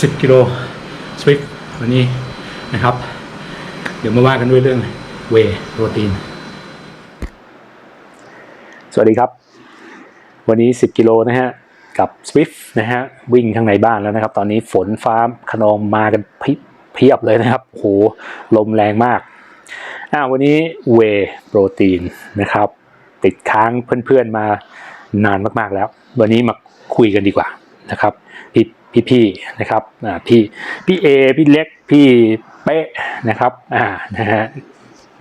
เฮ้ยสิบกิโลสวิฟวันนี้นะครับ เดี๋ยวมาว่ากันด้วยเรื่องเวโปรตีน สวัสดีครับ วันนี้ 10 กิโลนะฮะ กับ Swift นะฮะ วิ่งข้างในบ้านแล้วนะครับ ตอนนี้ฝนฟ้าขนองมากันพิเพียบเลยนะครับโหลมแรงมากอ่าวันนี้เวโปรตีนนะครับ ติดค้างเพื่อนๆมานานมากๆแล้ว วันนี้มาคุยกันดีกว่านะครับพี่ พี่พี่นะครับอ่าพี่พี่เอพี่เล็กพี่เป๊ะนะครับอ่านะฮะ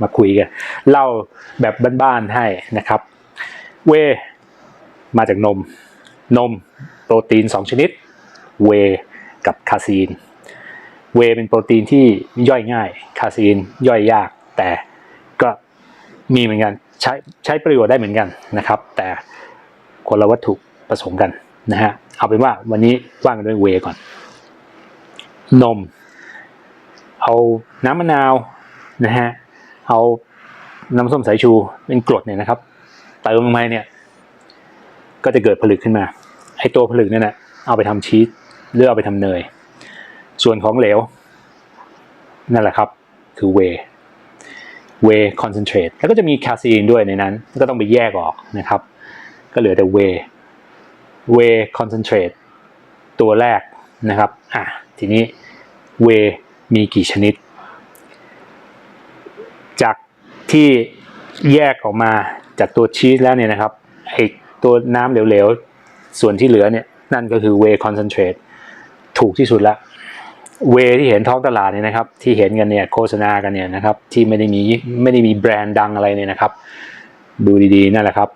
มาคุยกันเล่าแบบบ้านๆให้นะครับ เวมาจากนม นมโปรตีน 2 ชนิด เวกับคาซีน เวเป็นโปรตีนที่ย่อยง่าย คาซีนย่อยยาก แต่ก็มีเหมือนกันใช้ใช้ประโยชน์ได้เหมือนกันนะครับ แต่คนละวัตถุผสมกันนะฮะ เอาเป็นว่าวันนี้ว่างกันด้วยเวก่อน นม เอาน้ำมะนาวนะฮะ เอาน้ำส้มสายชูเป็นกรดเนี่ยนะครับเติมลงไปเนี่ย ก็จะเกิดผลึกขึ้นมา ไอตัวผลึกเนั่ยนะเอาไปทำชีสหรือเอาไปทำเนย ส่วนของเหลว นั่นแหละครับ คือเวเวคอนเซนเทรตแล้วก็จะมีคาซีนด้วยในนั้น ก็ต้องไปแยกออกนะครับ ก็เหลือแต่เว เวคอนเซนเทรตตัวแรกนะครับอะทีนี้เวมีกี่ชนิด จากที่แยกออกมาจากตัวชีสแล้วเนี่ยนะครับไอตัวน้ำเหลวๆ ส่วนที่เหลือเนี่ยนั่นก็คือเวคอนเซนเทรตถูกที่สุดละเวที่เห็นท้องตลาดเนี่ยนะครับ ที่เห็นกันเนี่ยโฆษณากันเนี่ยนะครับ ที่ไม่ได้มีไม่ได้มีแบรนด์ดังอะไรเนี่ยนะครับ ดูดีๆนั่นแหละครับ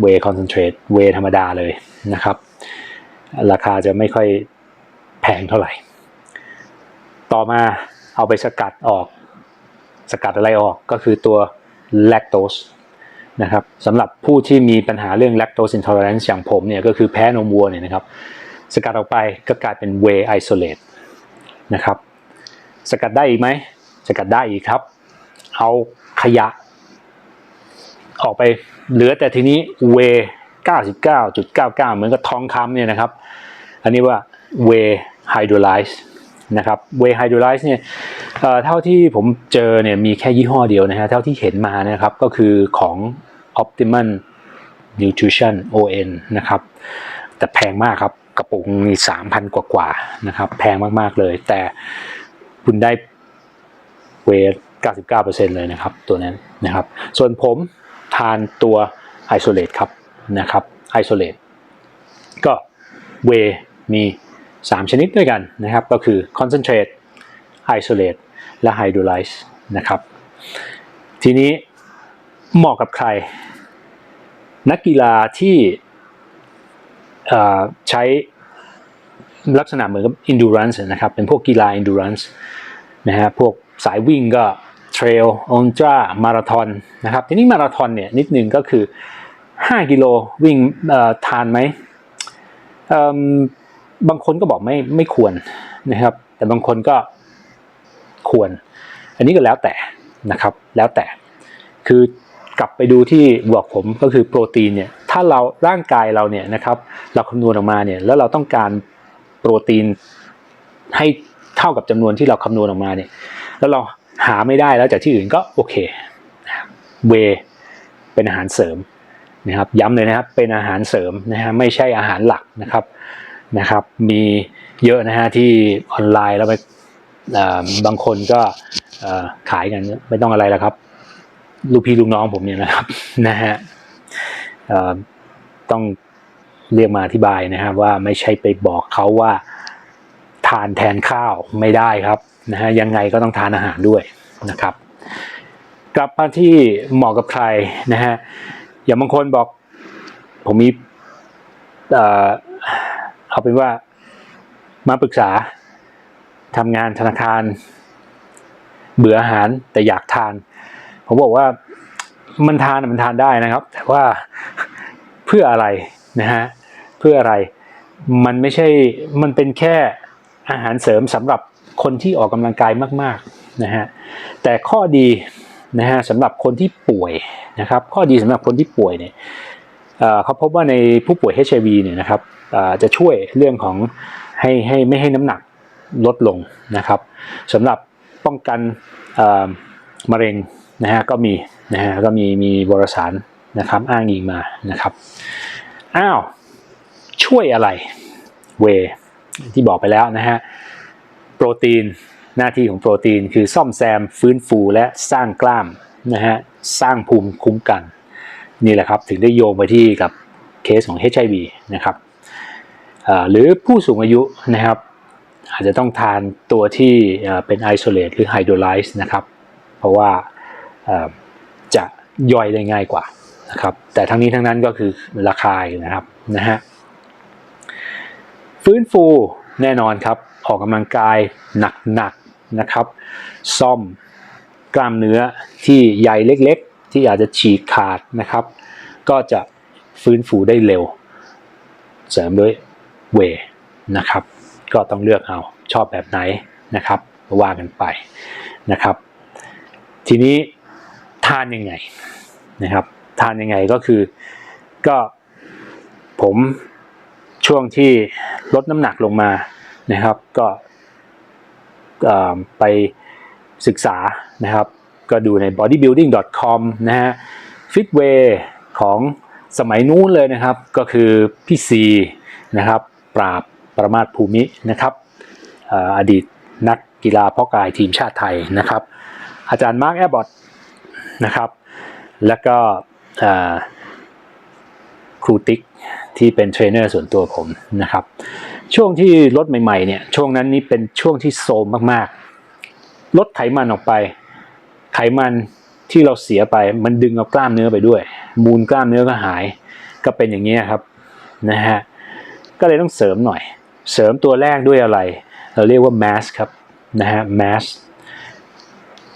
เวคอนเซนเทรตเวธรรมดาเลยนะครับ ราคาจะไม่ค่อยแพงเท่าไหร่ ต่อมาเอาไปสกัดออก สกัดอะไรออกก็คือตัวแลคโตสนะครับสำหรับผู้ที่มีปัญหาเรื่อง lactose intolerance อย่างผมเนี่ยก็คือแพ้นมวัวเนี่ยนะครับ สกัดออกไปก็กลายเป็น whey isolate นะครับ สกัดได้อีกไหม สกัดได้อีกครับ เอาขยะ ออกไปเหลือแต่ทีนี้ whey 99.99 เหมือนกับทองคำเนี่ยนะครับ อันนี้ว่า whey hydrolyze นะครับ whey hydrolyze เนี่ยเท่าที่ผมเจอเนี่ยมีแค่ยี่ห้อเดียวนะฮะเท่าที่เห็นมานะครับก็คือของ Optimum Nutrition ON นะครับแต่แพงมากครับกระปุกมีสามพันกว่ากว่าๆนะครับแพงมากๆเลย แต่คุณได้เวท99%เลยนะครับตัวนั้นนะครับ ส่วนผม ทานตัว Isolate ครับนะครับ Isolate ก็เวมี 3 ชนิดด้วยกันนะครับ ก็คือ Concentrate Isolate และ Hydrolyze นะครับ ทีนี้เหมาะกับใคร นักกีฬาที่ใช้ลักษณะเหมือนกับ endurance นะครับ เป็นพวกกีฬา endurance นะฮะพวกสายวิ่งก็ trail ultra มาราธอนนะครับ ทีนี้มาราธอนเนี่ยนิดนึงก็คือ 5 กิโลวิ่งทานไหมบางคนก็บอกไม่ไม่ควรนะครับ แต่บางคนก็ควร อันนี้ก็แล้วแต่นะครับ แล้วแต่คือกลับไปดูที่บอกผมก็คือโปรตีนเนี่ยถ้าเราร่างกายเราเนี่ยนะครับ เราคำนวณออกมาเนี่ยแล้วเราต้องการโปรตีนให้เท่ากับจำนวนที่เราคำนวณออกมาเนี่ยแล้วเรา หาไม่ได้แล้วจากที่อื่นก็โอเคเวเป็นอาหารเสริมนะครับ ย้ำเลยนะครับเป็นอาหารเสริมนะฮะไม่ใช่อาหารหลักนะครับนะครับ มีเยอะนะฮะที่ออนไลน์แล้วไปบางคนก็ขายกันไม่ต้องอะไรแล้วครับ ลูกพี่ลูกน้องผมเนี่ยนะครับนะฮะต้องเรียกมาอธิบายนะครับว่าไม่ใช่ไปบอกเขาว่าทานแทนข้าวไม่ได้ครับ นะฮะยังไงก็ต้องทานอาหารด้วยนะครับ กลับมาที่เหมาะกับใครนะฮะอย่างบางคนบอกผมมีเอ่อเอาเป็นว่ามาปรึกษาทำงานธนาคาร เบื่ออาหารแต่อยากทาน ผมบอกว่ามันทานมันทานได้นะครับ แต่ว่าเพื่ออะไรนะฮะเพื่ออะไรมันไม่ใช่มันเป็นแค่อาหารเสริมสำหรับ คนที่ออกกำลังกายมากๆนะฮะแต่ข้อดีนะฮะสำหรับคนที่ป่วยนะครับข้อดีสำหรับคนที่ป่วยเนี่ยเขาพบว่าในผู้ป่วย HIV เนี่ยนะครับจะช่วยเรื่องของให้ให้ไม่ให้น้ำหนักลดลงนะครับสำหรับป้องกันมะเร็งนะฮะก็มีนะฮะก็มีมีวารสารนะครับอ้างอิงมานะครับอ้าวช่วยอะไรเวที่บอกไปแล้วนะฮะ โปรตีนหน้าที่ของโปรตีนคือซ่อมแซมฟื้นฟูและสร้างกล้ามนะฮะสร้างภูมิคุ้มกัน นี่แหละครับถึงได้โยงไปที่กับเคสของ HIV นะครับหรือผู้สูงอายุนะครับ อาจจะต้องทานตัวที่เป็น isolate หรือ hydrolyze นะครับ เพราะว่าจะย่อยได้ง่ายกว่านะครับแต่ทั้งนี้ทั้งนั้นก็คือราคาอยู่นะครับนะฮะฟื้นฟูแน่นอนครับ ออกกำลังกายหนักๆนะครับ ซ่อมกล้ามเนื้อที่ใยเล็กๆ ที่อาจจะฉีกขาดนะครับ ก็จะฟื้นฟูได้เร็ว เสริมด้วยเวนะครับ ก็ต้องเลือกเอาชอบแบบไหนนะครับว่ากันไปนะครับ ทีนี้ทานยังไงนะครับ ทานยังไงก็คือก็ผมช่วงที่ลดน้ำหนักลงมา นะครับ ก็ไปศึกษานะครับ ก็ดูใน bodybuilding.com นะฮะ Fitway ของสมัยนู้นเลยนะครับ ก็คือพี่ซีนะครับ ปราบประมาทภูมินะครับออดีตนักกีฬาพาะกายทีมชาติไทยนะครับ อาจารย์มาร์คแอบบอตนะครับ แล้วก็ครูติ๊กที่เป็นเทรนเนอร์ส่วนตัวผมนะครับ ช่วงที่ลดใหม่ ๆ เนี่ย ช่วงนั้นนี่เป็นช่วงที่โซมมากๆ ลดไขมันออกไป ไขมันที่เราเสียไป มันดึงเอากล้ามเนื้อไปด้วย มูลกล้ามเนื้อก็หาย ก็เป็นอย่างนี้ยครับนะฮะ ก็เลยต้องเสริมหน่อย เสริมตัวแรกด้วยอะไร เราเรียกว่า mass ครับนะฮะ mass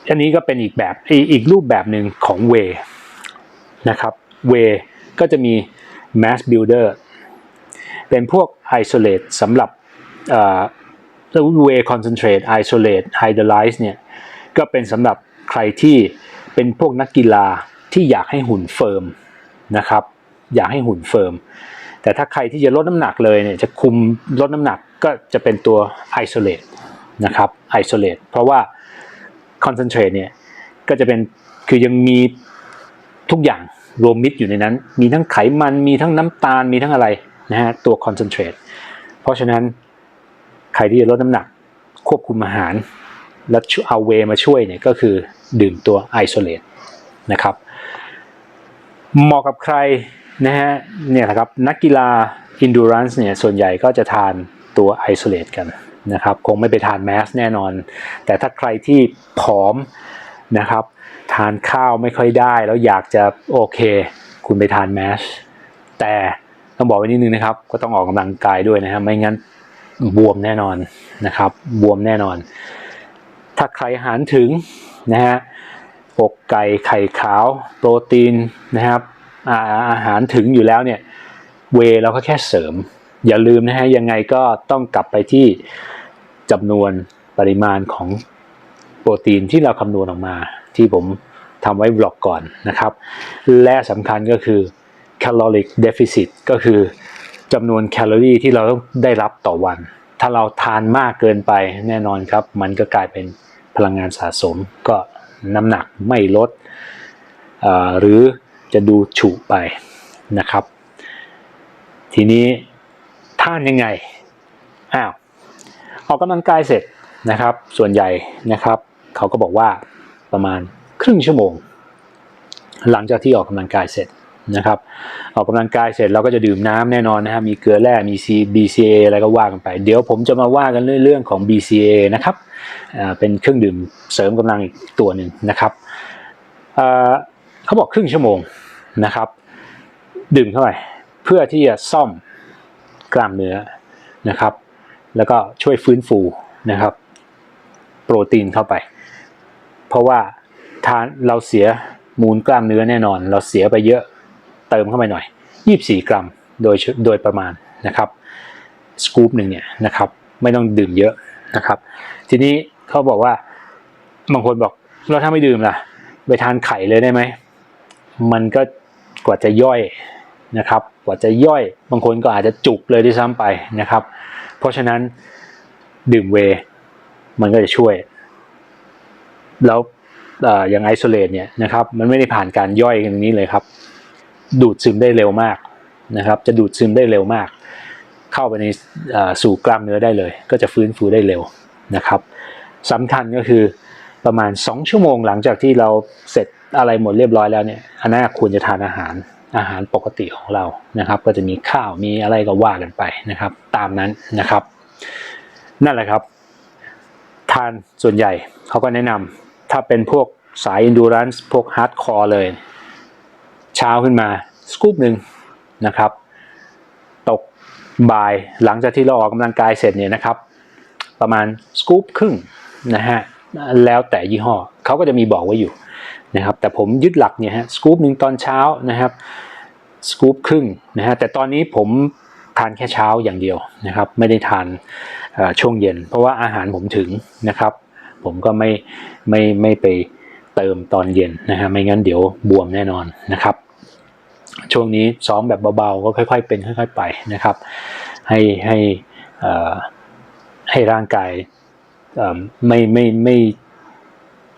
อันนี้ก็เป็นอีกแบบอีกอีกรูปแบบหนึ่งของ way นะครับ way ก็จะมี mass builder เป็นพวก isolate สำหรับเอ่อ way concentrate isolate hydrolyze เนี่ยก็เป็นสำหรับใครที่เป็นพวกนักกีฬาที่อยากให้หุ่นเฟิร์มนะครับ อยากให้หุ่นเฟิร์ม แต่ถ้าใครที่จะลดน้ำหนักเลยเนี่ยจะคุมลดน้ำหนักก็จะเป็นตัว isolate นะครับ isolate เพราะว่า concentrate เนี่ยก็จะเป็นคือยังมีทุกอย่างรวมมิตรอยู่ในนั้น มีทั้งไขมันมีทั้งน้ำตาลมีทั้งอะไร นะฮะตัว concentrate เพราะฉะนั้นใครที่จะลดน้ำหนักควบคุมอาหาร แล้วเอาเวมาช่วยเนี่ยก็คือดื่มตัว isolate นะครับเหมาะกับใครนะฮะเนี่ยนะครับนักกีฬา endurance เนี่ยส่วนใหญ่ก็จะทานตัว isolate กันนะครับคงไม่ไปทานแมสแน่นอน แต่ถ้าใครที่ผอมนะครับทานข้าวไม่ค่อยได้แล้วอยากจะโอเค คุณไปทานแมสแต่ ต้องบอกไว้นิดนึงนะครับ ก็ต้องออกกำลังกายด้วยนะครับไม่งั้นบวมแน่นอนนะครับ บวมแน่นอน ถ้าใครอาหารถึงนะฮะอกไก่ไข่ขาว โปรตีนนะครับอาอาหารถึงอยู่แล้วเนี่ยเวเราก็แค่เสริม อย่าลืมนะฮะยังไงก็ต้องกลับไปที่จำนวนปริมาณของโปรตีนที่เราคำนวณออกมา ที่ผมทำไว้บล็อกก่อนนะครับ และสำคัญก็คือ caloric deficit ก็คือจำนวนแคลอรี่ที่เราต้องได้รับต่อวัน ถ้าเราทานมากเกินไปแน่นอนครับ มันก็กลายเป็นพลังงานสะสม ก็น้ำหนักไม่ลด หรือจะดูฉุไปนะครับ ทีนี้ท่านยังไง อ้าว ออกกำลังกายเสร็จนะครับ ส่วนใหญ่นะครับ เขาก็บอกว่าประมาณครึ่งชั่วโมง หลังจากที่ออกกำลังกายเสร็จ นะครับออกกำลังกายเสร็จเราก็จะดื่มน้ำแน่นอนนะครับมีเกลือแร่มี C BCA อะไรก็ว่ากันไป เดี๋ยวผมจะมาว่ากันเรื่องเรื่องของ BCA นะครับเป็นเครื่องดื่มเสริมกำลังอีกตัวหนึ่งนะครับเขาบอกครึ่งชั่วโมงนะครับ ดื่มเข้าไปเพื่อที่จะซ่อมกล้ามเนื้อนะครับ แล้วก็ช่วยฟื้นฟูนะครับ โปรตีนเข้าไป เพราะว่าทานเราเสียมูลกล้ามเนื้อแน่นอน เราเสียไปเยอะ เติมเข้าไปหน่อย 24 กรัมโดยโดยประมาณนะครับสกู๊ปหนึ่งเนี่ยนะครับไม่ต้องดื่มเยอะนะครับ ทีนี้เขาบอกว่าบางคนบอกเราถ้าไม่ดื่มล่ะไปทานไข่เลยได้ไหมมันก็กว่าจะย่อยนะครับ กว่าจะย่อย บางคนก็อาจจะจุกเลยด้วยซ้ำไปนะครับ เพราะฉะนั้นดื่มเวมันก็จะช่วย แล้วอย่างไอโซเลตเนี่ยนะครับ มันไม่ได้ผ่านการย่อยกันตรงนี้เลยครับ ดูดซึมได้เร็วมากนะครับ จะดูดซึมได้เร็วมาก เข้าไปในสู่กล้ามเนื้อได้เลย ก็จะฟื้นฟูได้เร็วนะครับสำคัญก็คือประมาณ 2 ชั่วโมงหลังจากที่เราเสร็จอะไรหมดเรียบร้อยแล้วเนี่ยอันนั้นควรจะทานอาหารอาหารปกติของเรานะครับ ก็จะมีข้าวมีอะไรก็ว่ากันไปนะครับ ตามนั้นนะครับ นั่นแหละครับ ทานส่วนใหญ่เขาก็แนะนำถ้าเป็นพวกสาย endurance พวก hardcore เลย เช้าขึ้นมาสกู๊ปหนึ่งนะครับ ตกบ่ายหลังจากที่เราออกกำลังกายเสร็จเนี่ยนะครับ ประมาณสกู๊ปครึ่งนะฮะแล้วแต่ยี่ห้อเขาก็จะมีบอกไว้อยู่นะครับแต่ผมยึดหลักเนี่ยฮะสกู๊ปหนึ่งตอนเช้านะครับสกู๊ปครึ่งนะฮะแต่ตอนนี้ผมทานแค่เช้าอย่างเดียวนะครับ ไม่ได้ทานช่วงเย็น เพราะว่าอาหารผมถึงนะครับ ผมก็ไม่ไม่ไม่ไป เติมตอนเย็นนะฮะไม่งั้นเดี๋ยวบวมแน่นอนนะครับ ช่วงนี้ซ้อมแบบเบาๆก็ค่อย ๆ เป็นค่อย ๆ ไปนะครับ ให้ให้ให้ร่างกายไม่ไม่ไม่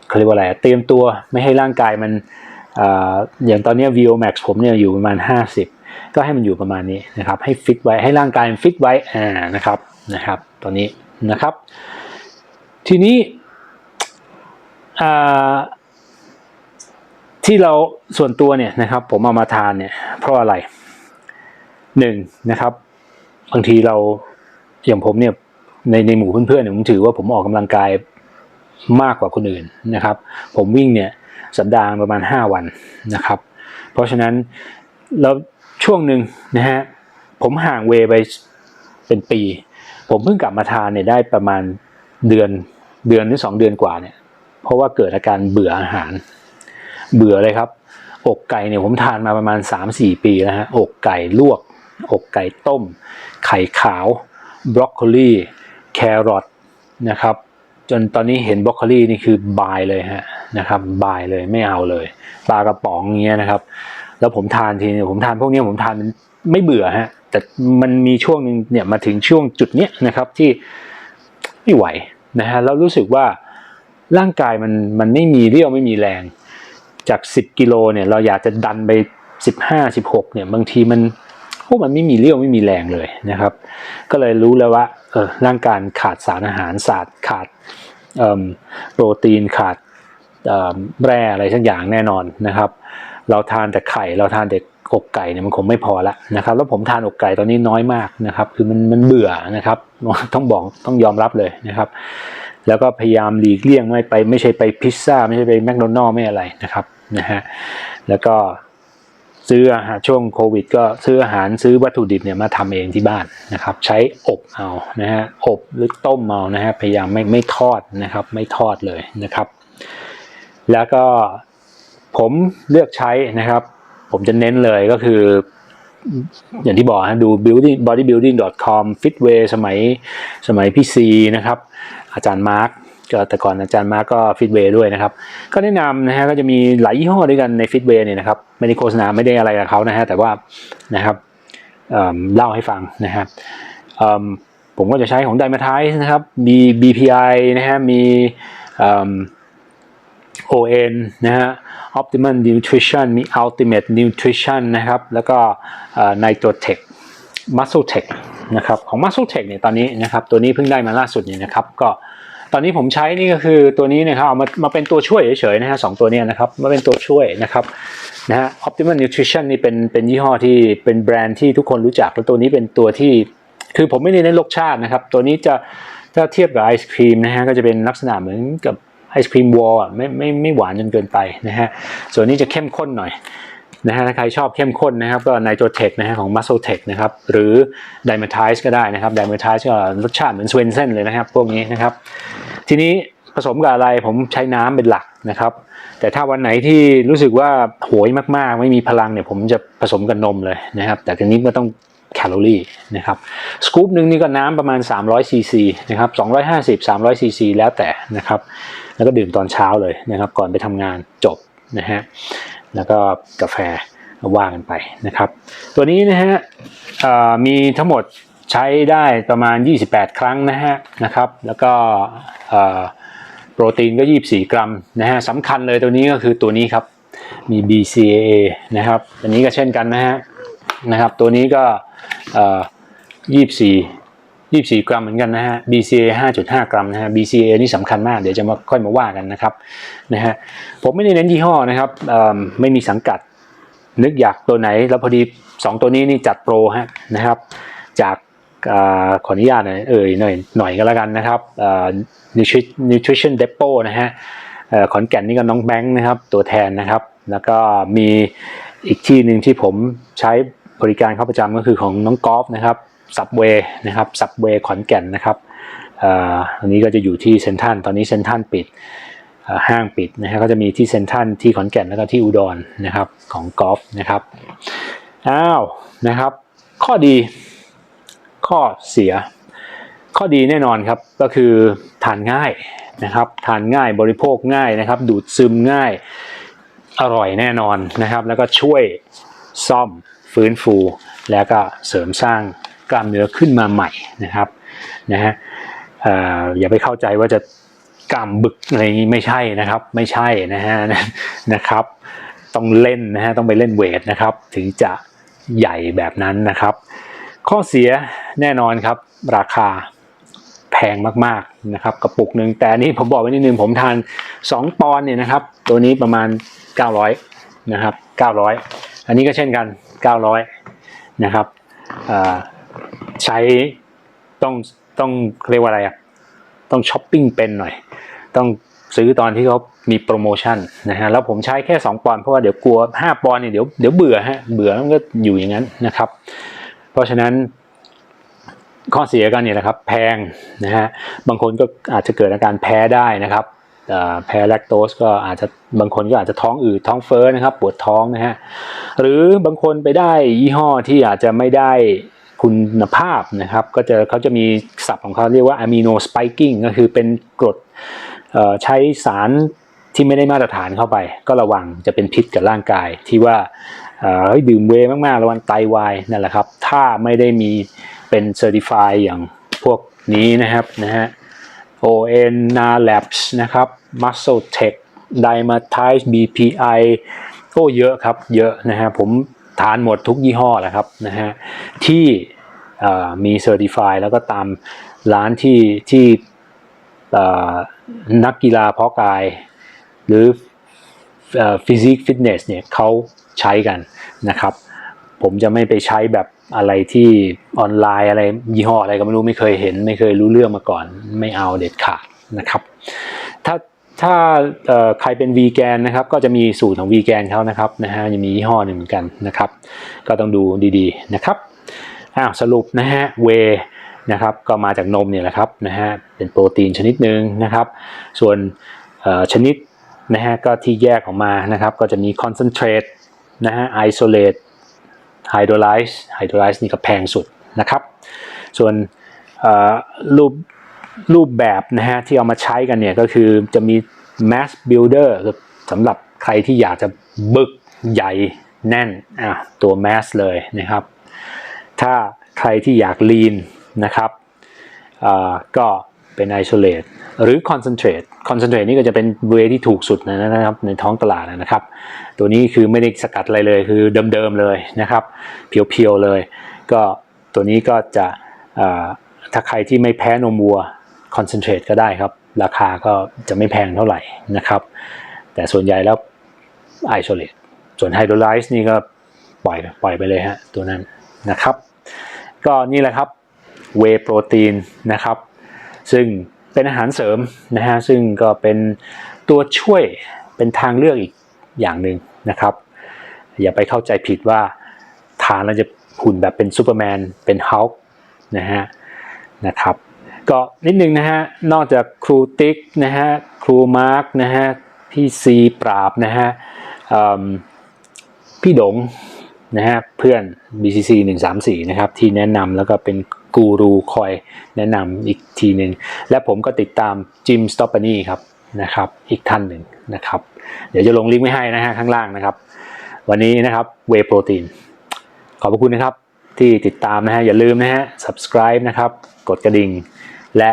เขาเรียกว่าอะไรเตรียมตัวไม่ให้ร่างกายมันออย่างตอนนี้ VO max ผมเนี่ยอยู่ประมาณ 50 ก็ให้มันอยู่ประมาณนี้นะครับ ให้ฟิตไว้ให้ร่างกายมันฟิตไว้อ่านะครับนะครับ ตอนนี้นะครับ ทีนี้อ่า ที่เราส่วนตัวเนี่ยนะครับ ผมเอามาทานเนี่ย เพราะอะไรหนึ่งนะครับ บางทีเราอย่างผมเนี่ยในในหมู่เพื่อนๆเนี่ยผมถือว่าผมออกกำลังกายมากกว่าคนอื่นนะครับ ผมวิ่งเนี่ยสัปดาห์ประมาณ 5 วันนะครับ เพราะฉะนั้นแล้วช่วงหนึ่งนะฮะผมห่างเวไปเป็นปี ผมเพิ่งกลับมาทานเนี่ยได้ประมาณเดือนเดือนหรือสองเดือนกว่าเนี่ย เพราะว่าเกิดอาการเบื่ออาหาร เบื่อเลยครับ อกไก่เนี่ยผมทานมาประมาณ 3-4 ปีแล้วฮะอกไก่ลวก อกไก่ต้ม ไข่ขาวบรอกโคลีแครอทนะครับจนตอนนี้เห็นบรอกโคลีนี่คือบายเลยฮะนะครับบายเลยไม่เอาเลยปลากระป๋องเงี้ยนะครับ แล้วผมทานทีเนี่ยผมทานพวกนี้ผมทานไม่เบื่อฮะแต่มันมีช่วงหนึ่งเนี่ยมาถึงช่วงจุดเนี้ยนะครับที่ไม่ไหวนะฮะแล้วรู้สึกว่าร่างกายมันมันไม่มีเรี่ยวไม่มีแรง จาก 10 กิโลเนี่ยเราอยากจะดันไป 15 16เนี่ยบางทีมันพวกมันไม่มีเรี่ยวไม่มีแรงเลยนะครับ ก็เลยรู้แล้วว่าเออร่างกายขาดสารอาหารสารขาดโปรตีนขาดแร่อะไรสักอย่างแน่นอนนะครับ เราทานแต่ไข่เราทานแต่อกไก่เนี่ยมันคงไม่พอละนะครับ แล้วผมทานอกไก่ตอนนี้น้อยมากนะครับ คือมันมันเบื่อนะครับ ต้องบอกต้องยอมรับเลยนะครับ แล้วก็พยายามหลีกเลี่ยงไม่ไปไม่ใช่ไปพิซซ่าไม่ใช่ไปแมคโดนัลล์ไม่อะไรนะครับนะฮะแล้วก็ซื้ออาหารช่วงโควิด ก็ซื้ออาหารซื้อวัตถุดิบเนี่ยมาทำเองที่บ้านนะครับ ใช้อบเอานะฮะอบหรือต้มเอานะฮะพยายามไม่ไม่ทอดนะครับ ไม่ทอดเลยนะครับ แล้วก็ผมเลือกใช้นะครับ ผมจะเน้นเลยก็คือ อย่างที่บอกฮะดู building bodybuilding.com fitway สมัยสมัยพี่ซีนะครับ อาจารย์มาร์กก็แต่ก่อนอาจารย์มาร์กก็ฟิตเวย์ด้วยนะครับ ก็แนะนำนะฮะก็จะมีหลายยี่ห้อด้วยกันในฟิตเวย์เนี่ยนะครับไม่ได้โฆษณาไม่ได้อะไรกับเขานะฮะแต่ว่านะครับเเล่าให้ฟังนะครับผมก็จะใช้ของ d y m a t i z e นะครับมี BPI นะฮะมี ON นะฮะ Optimum Nutrition มี Ultimate Nutrition นะครับ แล้วก็ Nitrotech Muscle Tech นะครับของ Muscle Tech เนี่ยตอนนี้นะครับตัวนี้เพิ่งได้มาล่าสุดเนี่ยนะครับก็ตอนนี้ผมใช้นี่ก็คือตัวนี้นะครับเอามามาเป็นตัวช่วยเฉยๆนะฮะสองตัวเนี้นะครับมาเป็นตัวช่วยนะครับนะฮะ Optimum Nutrition นี่เป็นเป็นยี่ห้อที่เป็นแบรนด์ที่ทุกคนรู้จัก แล้วตัวนี้เป็นตัวที่คือผมไม่ได้เน้นรสชาตินะครับ ตัวนี้จะถ้าเทียบกับไอศครีมนะฮะก็จะเป็นลักษณะเหมือนกับไอศครีมวอลไม่ไม่ไม่หวานจนเกินไปนะฮะส่วนนี้จะเข้มข้นหน่อย นะฮะถ้าใครชอบเข้มข้นนะครับก็ Nitrotech นะฮะของ Muscle Tech นะครับหรือ d y m a t i z e ก็ได้นะครับ d y m a t i z e ก็รสชาติเหมือน Swensen เลยนะครับ พวกนี้นะครับ ทีนี้ผสมกับอะไรผมใช้น้ำเป็นหลักนะครับ แต่ถ้าวันไหนที่รู้สึกว่าโหยมากๆ ไม่มีพลังเนี่ยผมจะผสมกับนมเลยนะครับ แต่ทีนี้ก็ต้องแคลอรี่นะครับสกู๊ปหนึ่งนี่ก็น้ำประมาณ 300ซีซีนะครับ250 300ซีซีแล้วแต่นะครับ แล้วก็ดื่มตอนเช้าเลยนะครับ ก่อนไปทำงานจบนะฮะ แล้วก็กาแฟว่ากันไปนะครับ ตัวนี้นะฮะมีทั้งหมดใช้ได้ประมาณ 28 ครั้งนะฮะนะครับ แล้วก็โปรตีนก็ 24 กรัมนะฮะสำคัญเลยตัวนี้ก็คือตัวนี้ครับ มี BCAA นะครับอันนี้ก็เช่นกันนะฮะนะครับ ตัวนี้ก็เอ่อ24 24 กรัมเหมือนกันนะฮะ BCA 5.5 กรัมนะฮะ BCA นี่สำคัญมากเดี๋ยวจะมาค่อยมาว่ากันนะครับนะฮะผมไม่ได้เน้นยี่ห้อนะครับไม่มีสังกัดนึกอยากตัวไหนแล้วพอดี 2 ตัวนี้นี่จัดโปรฮะนะครับจากอขออนุญาตหน่อยเอ่ยหน่อยหน่อยก็แล้วกันนะครับ nutrition Depot นะฮะขอนแก่นนี่ก็น้องแบงค์นะครับตัวแทนนะครับ แล้วก็มีอีกที่หนึ่งที่ผมใช้บริการเข้าประจำก็คือของน้องกอล์ฟนะครับ สับเวนะครับสับเวขอนแก่นนะครับอันนี้ก็จะอยู่ที่เซนทันตอนนี้เซนทันปิดห้างปิดนะฮะก็จะมีที่เซนทัลที่ขอนแก่นแล้วก็ที่อุดรนะครับของกอล์ฟนะครับอ้าวนะครับ ข้อดีข้อเสีย ข้อดีแน่นอนครับก็คือทานง่ายนะครับทานง่ายบริโภคง่ายนะครับ ดูดซึมง่ายอร่อยแน่นอนนะครับ แล้วก็ช่วยซ่อมฟื้นฟู แล้วก็เสริมสร้าง กล้ามเนื้อขึ้นมาใหม่นะครับนะฮะอย่าไปเข้าใจว่าจะกล้ามบึกอะไรงนี้ไม่ใช่นะครับ ไม่ใช่นะฮะนะครับ ต้องเล่นนะฮะต้องไปเล่นเวทนะครับ ถึงจะใหญ่แบบนั้นนะครับ ข้อเสียแน่นอนครับ ราคาแพงมากๆนะครับกระปุกหนึ่งแต่นี้ผมบอกไว้นิดนึงผมทาน 2 ปอนเนี่ยนะครับ ตัวนี้ประมาณ 900นะครับ900 อันนี้ก็เช่นกัน 900นะครับอ่อ ใช้ต้องต้องเรียกว่าอะไรอะต้องช้อปปิ้งเป็นหน่อย ต้องซื้อตอนที่เขามีโปรโมชั่นนะฮะแล้วผมใช้แค่ 2 ปอนด์เพราะว่าเดี๋ยวกลัว 5 ปอนด์เนี่ยเดี๋ยวเดี๋ยวเบื่อฮะเบื่อมันก็อยู่อย่างนั้นนะครับ เพราะฉะนั้นข้อเสียกันเนี่ยนะครับ แพงนะฮะบางคนก็อาจจะเกิดอาการแพ้ได้นะครับแพ้แลคโตสก็อาจจะบางคนก็อาจจะท้องอืดท้องเฟ้อนะครับ ปวดท้องนะฮะหรือบางคนไปได้ยี่ห้อที่อาจจะไม่ได้ คุณภาพนะครับ ก็จะเขาจะมีศัพท์ของเขาเรียกว่าอะมิโนสไปกิ้งก็คือเป็นกรดใช้สารที่ไม่ได้มาตรฐานเข้าไป ก็ระวังจะเป็นพิษกับร่างกายที่ว่าเฮ้ยดื่มเวมากๆ ระวังไตวายนั่นแหละครับ ถ้าไม่ได้มีเป็นเซอร์ติฟายอย่างพวกนี้นะครับนะฮะ ON NALABS นะครับ Muscle Tech Dymatize BPI โอ้เยอะครับ เยอะนะฮะผม ทานหมดทุกยี่ห้อแหละครับนะฮะที่มีเอ่อมี Certify แล้วก็ตามร้านที่ที่นักกีฬาเพาะกาย หรือฟิสิกฟิตเนสเนี่ยเขาใช้กันนะครับ ผมจะไม่ไปใช้แบบอะไรที่ออนไลน์อะไรยี่ห้ออะไรก็ไม่รู้ไม่เคยเห็น ไม่เคยรู้เรื่องมาก่อน ไม่เอาเด็ดขาดนะครับ ถ้าใครเป็นวีแกนนะครับก็จะมีสูตรของวีแกนเขานะครับนะฮะจะมียี่ห้อหนึ่งเหมือนกันนะครับ ก็ต้องดูดีๆนะครับอ้าวสรุปนะฮะเวนะครับก็มาจากนมเนี่ยแหละครับนะฮะเป็นโปรตีนชนิดหนึ่งนะครับ ส่วนชนิดนะฮะก็ที่แยกออกมานะครับ ก็จะมี concentrate นะฮะ isolate hydrolyze hydrolyze นี่ก็แพงสุดนะครับ ส่วนรูป รูปแบบนะฮะที่เอามาใช้กันเนี่ยก็คือจะมี mass builder สำหรับใครที่อยากจะบึกใหญ่แน่นอะตัว mass เลยนะครับ ถ้าใครที่อยาก lean นะครับอ่าก็เป็น isolate หรือ concentrate concentrate นี่ก็จะเป็นเวที่ถูกสุดนะครับในท้องตลาดนะครับ ตัวนี้คือไม่ได้สกัดอะไรเลยคือเดิมๆเลยนะครับ เพียวๆเลย ก็ตัวนี้ก็จะอ่าถ้าใครที่ไม่แพ้นมวัว concentrate ก็ได้ครับ ราคาก็จะไม่แพงเท่าไหร่นะครับ แต่ส่วนใหญ่แล้ว isolate ส่วน hydrolyze นี่ก็ปล่อยปล่อยไปเลยฮะตัวนั้นนะครับ ก็นี่แหละครับ whey protein นะครับ ซึ่งเป็นอาหารเสริมนะฮะซึ่งก็เป็นตัวช่วยเป็นทางเลือกอีกอย่างหนึ่งนะครับ อย่าไปเข้าใจผิดว่าทานแล้วจะหุ่นแบบเป็นซูเปอร์แมนเป็นฮัลค์นะฮะนะครับ ก็นิดนึงนะฮะ นอกจากครูติ๊กนะฮะ ครูมาร์กนะฮะ พี่ซีปราบนะฮะพี่ดงนะฮะเพื่อน BCC 134 นะครับ ที่แนะนำแล้วก็เป็นกูรูคอยแนะนำอีกทีหนึ่งและผมก็ติดตามจิมสตอปปานี่ครับนะครับ อีกท่านหนึ่งนะครับ เดี๋ยวจะลงลิงก์ไว้ให้นะฮะข้างล่างนะครับ วันนี้นะครับเวโปรตีนขอบพระคุณนะครับที่ติดตามนะฮะอย่าลืมนะฮะ subscribe นะครับ กดกระดิ่ง และ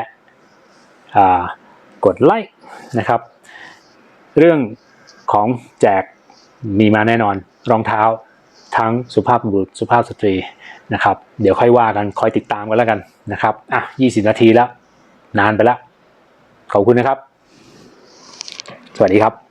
กดไลค์นะครับ เรื่องของแจกมีมาแน่นอนรองเท้าทั้งสุภาพบุรุษสุภาพสตรีนะครับ เดี๋ยวค่อยว่ากันคอยติดตามกันแล้วกันนะครับอะ20 นาทีแล้ว นานไปแล้ว ขอบคุณนะครับ สวัสดีครับ